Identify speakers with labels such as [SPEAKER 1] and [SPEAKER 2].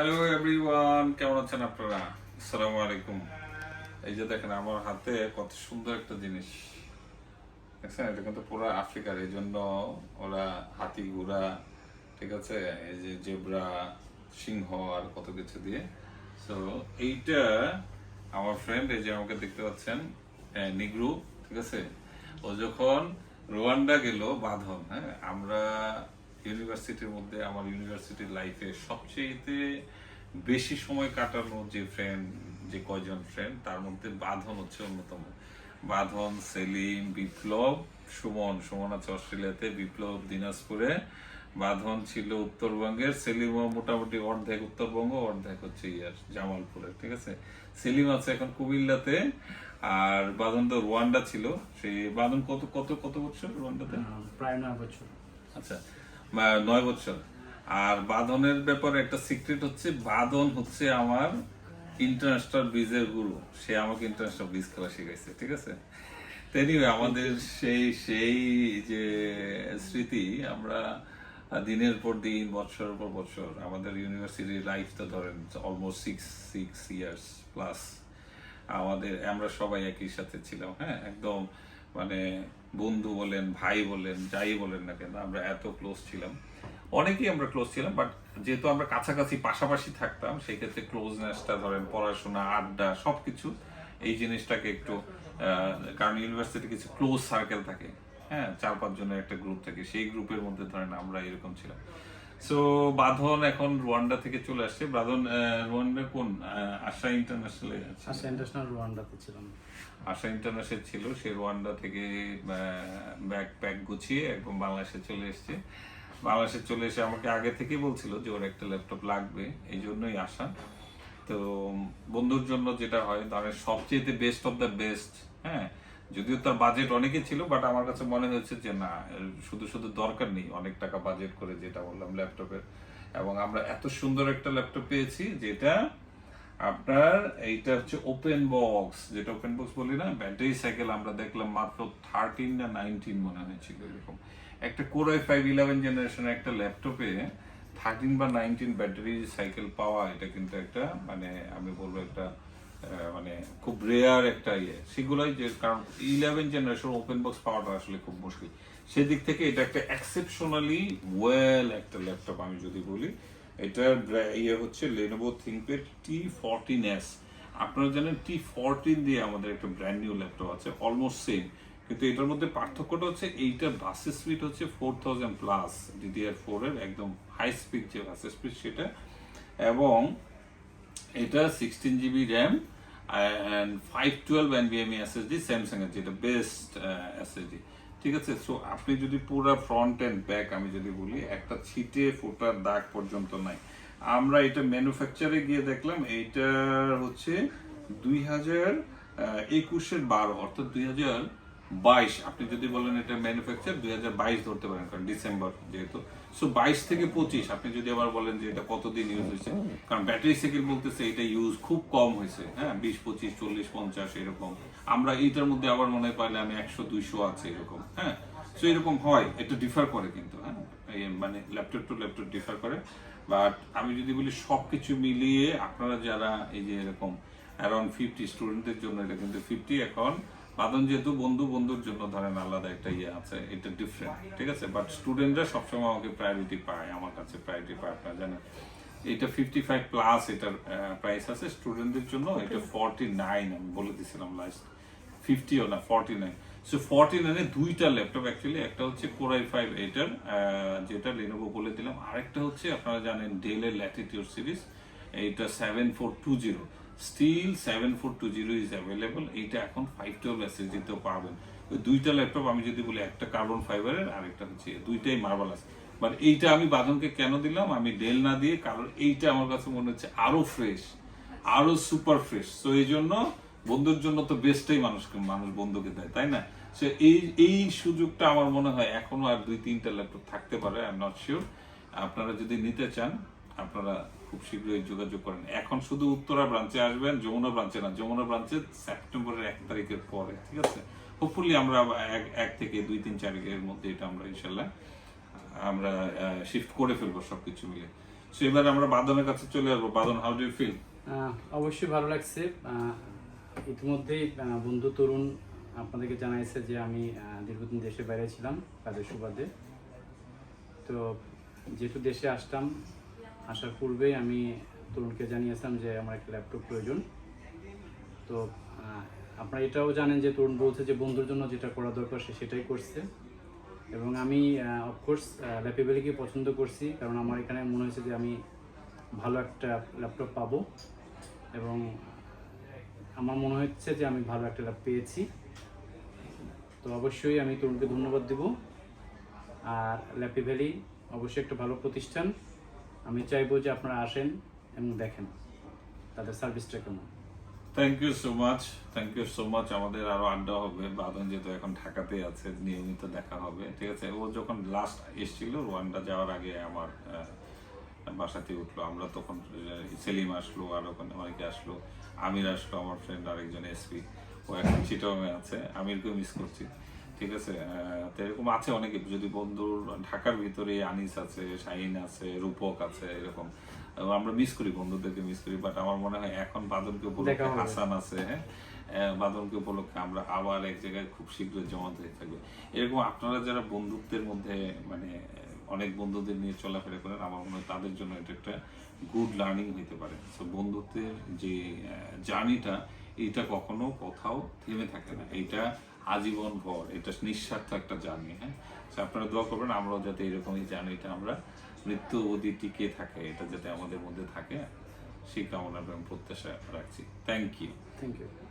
[SPEAKER 1] Hello everyone কেমন আছেন আপনারা? আসসালামু আলাইকুম। এই যে দেখেন, আমার হাতে কত সুন্দর একটা জিনিস। দেখছেন? এটা কিন্তু পুরো আফ্রিকার। এই জন্য ওরা হাতি, ঘোড়া, ঠিক আছে? এই যে জেব্রা, সিংহ আর কত কিছু দিয়ে। সো এইটা আমার ফ্রেন্ড এই যে আমাকে দেখতে পাচ্ছেন নিগ্রু, ঠিক আছে? ও যখন রোয়ান্ডা গেল, বাঁধন হ্যাঁ? আমরা ইউনিভার্সিটির মধ্যে আমার ইউনিভার্সিটির লাইফে সবচেয়েতে বেশি সময় কাটানো যে ফ্রেন্ড যে কয়জন ফ্রেন্ড তার মধ্যে বাঁধন হচ্ছে অন্যতম। বাঁধন সেলিম বিপ্লব সুমন সুমন আছে অস্ট্রেলিয়াতে বিপ্লব দিনাজপুরে। বাঁধন ছিল উত্তরবঙ্গের সেলিমও মোটামুটি অর্ধেক উত্তরবঙ্গ অর্ধেক হচ্ছে ইয়ার জামালপুরে ঠিক আছে? সেলিম আছে এখন কুমিল্লাতে আর বাঁধন তো রুয়ান্ডা ছিল। সেই বাঁধন কত কত কত বছর রুয়ান্ডাতে?
[SPEAKER 2] প্রায় নয় বছর।
[SPEAKER 1] আচ্ছা নয় বছর আর বাঁধনের ব্যাপারে একটা সিক্রেট হচ্ছে, বাঁধন হচ্ছে আমার ইন্টারন্যাশনাল বীজের গুরু। সে আমাকে ইন্টারন্যাশনাল বীজ খেলা শিখাইছে, ঠিক আছে? তেনিও আমাদের সেই সেই যে স্মৃতি আমরা দিনের পর দিন বছর পর বছর আমাদের ইউনিভার্সিটি লাইফ তো ধরেন almost six six years plus আমাদের, আমরা সবাই একই সাথে ছিলাম হ্যাঁ? একদম মানে বন্ধু বলেন, ভাই বলেন, যাই বলেন না কেন, আমরা এত ক্লোজ ছিলাম। অনেকেই আমরা ক্লোজ ছিলাম বাট যেহেতু আমরা কাছাকাছি পাশাপাশি থাকতাম সেই ক্ষেত্রে ক্লোজনেসটা ধরেন পড়াশোনা, আড্ডা, সবকিছু, এই জিনিসটাকে একটু কারণ ইউনিভার্সিটি কিছু ক্লোজ সার্কেল থাকে। হ্যাঁ চার পাঁচ জনের একটা গ্রুপ থাকে, সেই গ্রুপের মধ্যে ধরেন আমরা এরকম ছিলাম। সো বাঁধন এখন রুয়ান্ডা থেকে চলে আসছে। বাঁধন রুয়ান্ডা কোন? আশা ইন্টারন্যাশনালে
[SPEAKER 2] আচ্ছা ইন্টারন্যাশনাল রুয়ান্ডাতে ছিলাম।
[SPEAKER 1] আশা ইন্টারন্যাশনাল ছিল। সে রুয়ান্ডা থেকে ব্যাগ প্যাক গুছিয়ে একদম বাংলাদেশে চলে এসেছে। বাংলাদেশে চলে এসে আমাকে আগে থেকেই বলছিল যে ওর একটা ল্যাপটপ লাগবে। এই জন্যই আসা। তো বন্ধুর জন্য যেটা হয় ধরেন সবচেয়ে বেস্ট অফ দ্য বেস্ট হ্যাঁ? যদিও তার বাজেট অনেকই ছিল বাট আমার কাছে মনে হয়েছে যে না, শুধু শুধু দরকার নেই অনেক টাকা বাজেট করে যেটা বললাম ল্যাপটপের। এবং আমরা এত সুন্দর একটা ল্যাপটপ পেয়েছি যেটা আপনার এইটা হচ্ছে ওপেন বক্স যেটা ওপেন বক্স বলি না ব্যাটারি সাইকেল আমরা দেখলাম মাত্র থার্টিন না নাইনটিন মনে হয়েছিল এরকম। একটা কোরাই ফাইভ ইলেভেন জেনারেশনের একটা ল্যাপটপে থার্টিন বা নাইনটিন ব্যাটারি সাইকেল পাওয়া, এটা কিন্তু একটা মানে আমি বলব একটা মানে খুব রেয়ার একটা ইয়ে। সেগুলোই যে কারণ ইলেভেন জেনারেশন ওপেন বক্স পাওয়াটা আসলে খুব মুশকিল। সেদিক থেকে এটা একটা এক্সেপশনালি ওয়েল একটা ল্যাপটপ আমি যদি বলি। এটার ইয়ে হচ্ছে Lenovo ThinkPad T fourteen S আপনারা জানেন টি ফোরটিন দিয়ে আমাদের একটা ব্র্যান্ড নিউ ল্যাপটপ আছে অলমোস্ট সেম কিন্তু এটার মধ্যে পার্থক্যটা হচ্ছে এইটার বাসের স্পিড হচ্ছে four thousand plus DDR four এর একদম হাই স্পিড যে বাসের স্পিড সেটা। এবং এটা sixteen GB RAM and five twelve এনবিএমই SSD Samsung এর যেটা বেস্ট এসএসডি ঠিক আছে? সো আপনি যদি পুরো ফ্রন্ট এন্ড ব্যাক আমি যদি বলি, একটা ছিটে ফোটার দাগ পর্যন্ত নাই। আমরা এটা ম্যানুফ্যাকচারে গিয়ে দেখলাম, এইটার হচ্ছে দুই হাজার একুশের বারো, অর্থাৎ দুই হাজার বাইশ, আপনি যদি বলেন এটা ম্যানুফ্যাকচার দুই হাজার বাইশ ধরতে পারেন, কারণ ডিসেম্বর যেহেতু। সো বাইশ থেকে পঁচিশ, আপনি যদি আবার বলেন যে এটা কতদিন ইউজ হয়েছে, কারণ ব্যাটারি সাইকেল বলতেছে এটা ইউজ খুব কম হয়েছে হ্যাঁ বিশ, পঁচিশ, চল্লিশ, পঞ্চাশ, এরকম। আমরা এইটার মধ্যে আবার মনে পাইলে আমি একশো, দুইশো আছে এরকম হ্যাঁ। সো এরকম হয়, এটা ডিফার করে কিন্তু হ্যাঁ। মানে ল্যাপটপ টু ল্যাপটপ ডিফার করে। বাট আমি যদি বলি সবকিছু মিলিয়ে আপনারা যারা এই যে এরকম অ্যারাউন্ড ফিফটি স্টুডেন্টদের জন্য এটা কিন্তু ফিফটি এখন বাদন যেহেতু বন্ধু বন্ধুর জন্য ধরেন আলাদা একটা ইয়ে আছে এটা ডিফারেন্ট ঠিক আছে? বাট স্টুডেন্টরা সবসময় আমাকে প্রায়োরিটি পায় আমার কাছে প্রায়োরিটি পায় আপনারা জানেন। এটা ফিফটি ফাইভ প্লাস এটার প্রাইস আছে। স্টুডেন্টদের জন্য এটা ফর্টি নাইন আমি বলে দিছিলাম লাস্ট ফিফটিও না ফর্টি নাইন সো ফর্টি নাইনে দুইটা ল্যাপটপ অ্যাকচুয়ালি একটা হচ্ছে কোরাই ফাইভ এইটার যেটা লেনোভো বলে দিলাম। আরেকটা হচ্ছে আপনারা জানেন ডেলের ল্যাটিটিউড সিরিজ এইটা seven four two zero still seven four two zero is available এইটা এখন ফাইভ টুয়েলভ এসএসডিতেও পাবেন। ওই দুইটা ল্যাপটপ আমি যদি বলি, একটা কার্বন ফাইবারের আরেকটা হচ্ছে দুইটাই মার্বেলাস বাট এইটা আমি বাদনকে কেন দিলাম? আমি ডেল না দিয়ে, কারণ এইটা আমার কাছে মনে হচ্ছে আরও ফ্রেশ আরও সুপার ফ্রেশ তো এই জন্য বন্ধুর জন্য তো বেস্টটাই মানুষকে, মানুষ বন্ধুকে দেয়, তাই না? সে এই এই সুযোগটা আমার মনে হয় এখনও আর দুই তিনটা ল্যাপটপ থাকতে পারে আই এম নট শিওর আপনারা যদি নিতে চান আপনারা খুব শীঘ্রই যোগাযোগ করেন। এখন শুধু উত্তরা ব্রাঞ্চে আসবেন যমুনা ব্রাঞ্চে না যমুনা ব্রাঞ্চে সেপ্টেম্বরের এক তারিখের পরে ঠিক আছে? হোপফুলি আমরা এক এক থেকে দুই তিন তারিখের মধ্যে এটা আমরা ইনশাল্লাহ আমরা শিফট করে ফেলব সবকিছু মিলে। So, এবার আমরা বাদনের কাছে চলে আসব। বাদন হাউ ডু ফিল
[SPEAKER 2] অবশ্যই ভালো লাগছে। ইতিমধ্যেই বন্ধু তরুণ আপনাদেরকে জানাইছে যে আমি দীর্ঘদিন দেশে বাইরে ছিলাম কাজের সুবাদে। তো যেহেতু দেশে আসতাম আসার পূর্বেই আমি তরুণকে জানিয়েছিলাম যে আমার একটা ল্যাপটপ প্রয়োজন। তো আপনারা এটাও জানেন যে তরুণ বলছে যে বন্ধুর জন্য যেটা করা দরকার সে সেটাই করছে। এবং আমি অফকোর্স ল্যাপেবেলিকে পছন্দ করছি কারণ আমার এখানে মনে হয়েছে যে আমি ভালো একটা ল্যাপটপ পাবো। এবং আমার মনে হচ্ছে যে আমি ভালো একটা ল্যাপ পেয়েছি। তো অবশ্যই আমি তরুণকে ধন্যবাদ দেব। আর ল্যাপি ভ্যালি অবশ্যই একটা ভালো প্রতিষ্ঠান। আমি চাইব যে আপনারা আসেন এবং দেখেন তাদের সার্ভিসটা কেমন।
[SPEAKER 1] Thank you so much thank you so much আমাদের আরও আড্ডা হবে। বাদন যেহেতু এখন ঢাকাতে আছে, নিয়মিত দেখা হবে। ঠিক আছে? ও যখন লাস্ট এসেছিল, রোয়ান্ডা যাওয়ার আগে আমার বাসাতে উঠল। আমরা তখন সেলিম আসলো, আর ওখানে অনেকে আসলো। আমির আসলো, আমার ফ্রেন্ড আরেকজন এসপি ও এখন চিটংয়ে আছে। আমিরকেও মিস করছি। ঠিক আছে? তো এরকম আছে অনেকে যদি বন্ধুর ঢাকার ভিতরে আনিস আছে শাহিন আছে রূপক আছে এরকম। আমরা মিস করি বন্ধুদেরকে মিস করি বাট আমার মনে হয় এখন বাদনকে উপলক্ষে হাসান আছে হ্যাঁ? আহ, উপলক্ষে আমরা আবার এক জায়গায় খুব শীঘ্রই জমাত হয়ে থাকবে। এরকম আপনারা যারা বন্ধুত্বের মধ্যে মানে অনেক বন্ধুদের নিয়ে চলাফেরা করেন আমার মনে হয় তাদের জন্য এটা একটা গুড লার্নিং হতে পারে। তো বন্ধুত্বের যে জার্নিটা এটা কখনো কোথাও থেমে থাকে না। এটা আজীবন ভর, এটা নিঃস্বার্থ একটা জার্নি হ্যাঁ? আপনারা দোয়া করবেন, আমরাও যাতে এরকমই জার্নিটা আমরা মৃত্যু অবধি টিকে থাকে, এটা যাতে আমাদের মধ্যে থাকে, সেই কামনা প্রত্যাশা রাখছি। Thank you
[SPEAKER 2] thank you